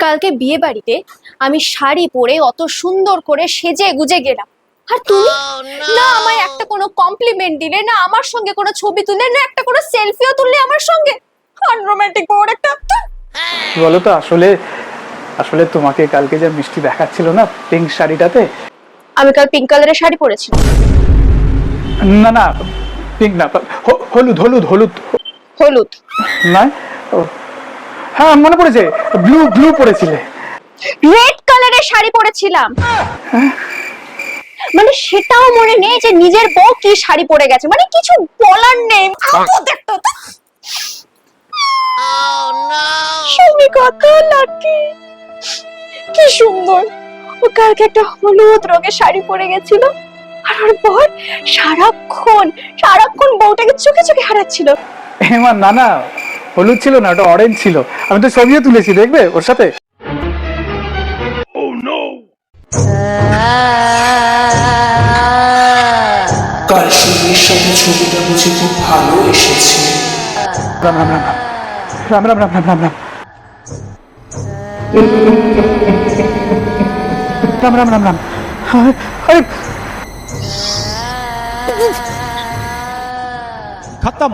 কালকে বিয়ে বাড়িতে আমি শাড়ি পরে অত সুন্দর করে সেজে গুজে গেলাম। আর তুমি? না আমায় একটা কোনো কমপ্লিমেন্ট দিলে না আমার সঙ্গে কোনো ছবি তুললে না একটা কোনো সেলফিও তুললে আমার সঙ্গে। আনরোম্যান্টিক বড় একটা বলো তো আসলে আসলে তোমাকে কালকে যে মিষ্টি দেখাচ্ছিল না পিঙ্ক শাড়িটাতে? আমি কাল পিঙ্ক কালারের শাড়ি পরেছিলাম। না না পিঙ্ক না হ- হলুদ হলুদ হলুদ। হলুদ। না ও, হ্যাঁ মনে পড়েছে। ব্লু ব্লু পরেছিলে রেড কালারের শাড়ি পরেছিলাম। মানে সেটাও মনে নেই যে নিজের বউ কি শাড়ি পরে গেছে। মানে কিছু বলার নেই। দেখতো তো সুমি কত লাকি কি সুন্দর। ও কালকে একটা হলুদ রঙের শাড়ি পরে গেছিল। আর ওর বর সারাক্ষণ সারাক্ষণ বউটাকে চোখে চোখে হারাচ্ছিল। এমা না না হলুদ ছিল না ওটা অরেঞ্জ ছিল। আমি তো ছবিও তুলেছি দেখবে ওর সাথে? Oh, রাম রাম রাম রাম খতম।